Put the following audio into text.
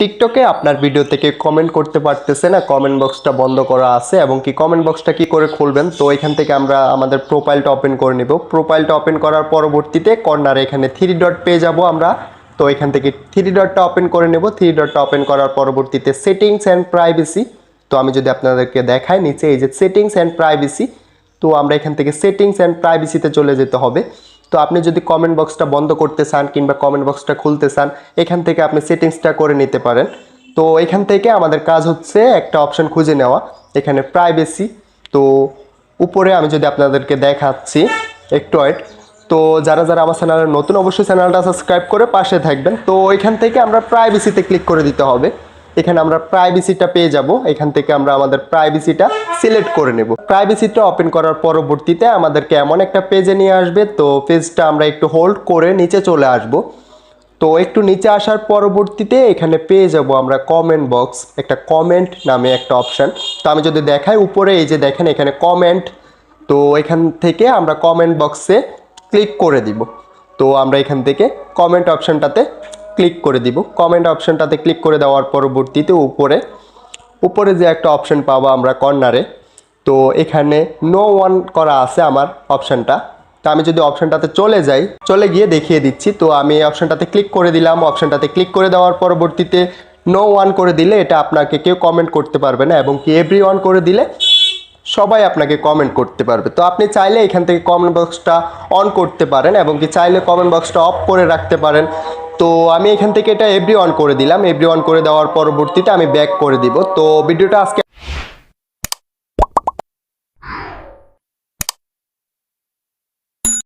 টিকটকে আপনার ভিডিও থেকে কমেন্ট করতে পারতেছে না কমেন্ট বক্সটা বন্ধ করা আছে এবং কি কমেন্ট বক্সটা কি করে খুলবেন? তো এখান থেকে আমরা আমাদের প্রোফাইলটা ওপেন করে নিব। প্রোফাইলটা ওপেন করার পরবর্তীতে কর্নারে এখানে থ্রি ডট পেয়ে যাব আমরা। তো এখান থেকে থ্রি ডটটা ওপেন করে নেব। থ্রি ডটটা ওপেন করার পরবর্তীতে সেটিংস অ্যান্ড প্রাইভেসি তো আমি যদি আপনাদেরকে দেখাই, নিচে এই যে সেটিংস অ্যান্ড প্রাইভেসি তো আমরা এখান থেকে সেটিংস অ্যান্ড প্রাইভেসিতে চলে যেতে হবে। তো আপনি যদি কমেন্ট বক্সটা বন্ধ করতে চান কিংবা কমেন্ট বক্সটা খুলতে চান, এখান থেকে আপনি সেটিংসটা করে নিতে পারেন। তো এখান থেকে আমাদের কাজ হচ্ছে একটা অপশন খুঁজে নেওয়া, এখানে প্রাইভেসি তো উপরে আমি যদি আপনাদেরকে দেখাচ্ছি, একটু ওয়েট তো যারা যারা আমার চ্যানেলে নতুন, অবশ্যই চ্যানেলটা সাবস্ক্রাইব করে পাশে থাকবেন। তো এখান থেকে আমরা প্রাইভেসিতে ক্লিক করে দিতে হবে। এখানে আমরা প্রাইভেসিটা পেয়ে যাব। এখান থেকে আমরা আমাদের প্রাইভেসিটা সিলেক্ট করে নেব। প্রাইভেসিটা ওপেন করার পরবর্তীতে আমাদেরকে এমন একটা পেজে নিয়ে আসবে। তো পেজটা আমরা একটু হোল্ড করে নিচে চলে আসব। তো একটু নিচে আসার পরবর্তীতে এখানে পেয়ে যাব আমরা কমেন্ট বক্স একটা কমেন্ট নামে একটা অপশান তো আমি যদি দেখাই উপরে, এই যে দেখেন এখানে কমেন্ট তো এখান থেকে আমরা কমেন্ট বক্সে ক্লিক করে দিব। তো আমরা এখান থেকে কমেন্ট অপশানটাতে ক্লিক করে দিব। কমেন্ট অপশানটাতে ক্লিক করে দেওয়ার পরবর্তীতে উপরে উপরে যে একটা অপশন পাবো আমরা কর্নারে তো এখানে নো ওয়ান করা আছে আমার অপশানটা তো আমি যদি অপশানটাতে চলে যাই, চলে গিয়ে দেখিয়ে দিচ্ছি। তো আমি অপশানটাতে ক্লিক করে দিলাম। অপশানটাতে ক্লিক করে দেওয়ার পরবর্তীতে নো ওয়ান করে দিলে এটা আপনাকে কেউ কমেন্ট করতে পারবে না এবং কি এভরি ওয়ান করে দিলে সবাই আপনাকে কমেন্ট করতে পারবে। তো আপনি চাইলে এখান থেকে কমেন্ট বক্সটা অন করতে পারেন এবং কি চাইলে কমেন্ট বক্সটা অফ করে রাখতে পারেন। তো আমি এখান থেকে এটা এভরি অন করে দিলাম। এভরি অন করে দেওয়ার পরবর্তীতে আমি ব্যাক করে দিব। তো ভিডিওটা আজকে